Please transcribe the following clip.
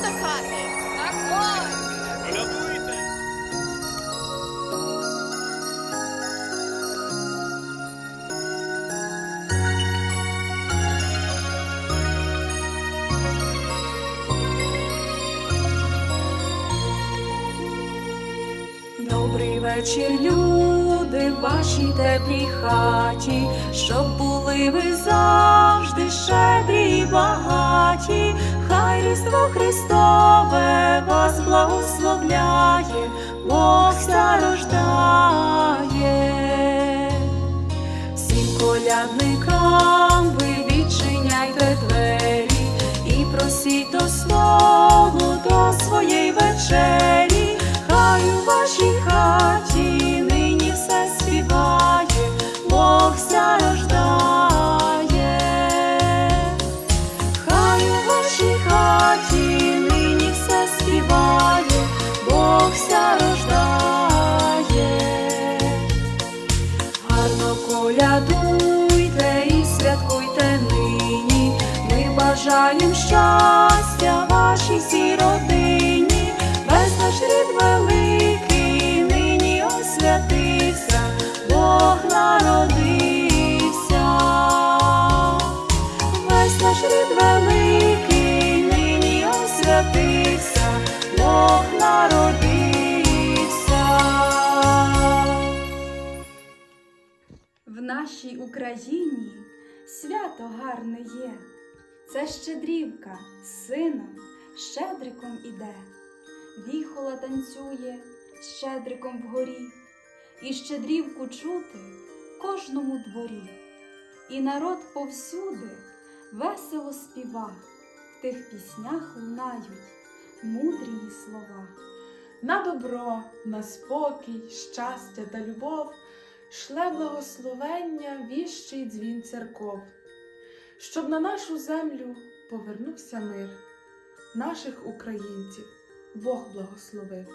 до хати. Так ось. Добрий вечір, люди, в вашій теплій хаті, щоб були ви завжди бажаєм щастя вашій всій родині. Весь наш рід великий нині освятився, Бог народився. Весь наш рід великий нині освятився, Бог народився. В нашій Україні свято гарне є. Це щедрівка з сином, щедриком іде. Віхола танцює, щедриком вгорі, і щедрівку чути в кожному дворі. І народ повсюди весело співа, в тих піснях лунають мудрі слова. на добро, на спокій, щастя та любов шле благословення віщий дзвін церков, щоб на нашу землю повернувся мир, наших українців Бог благословив.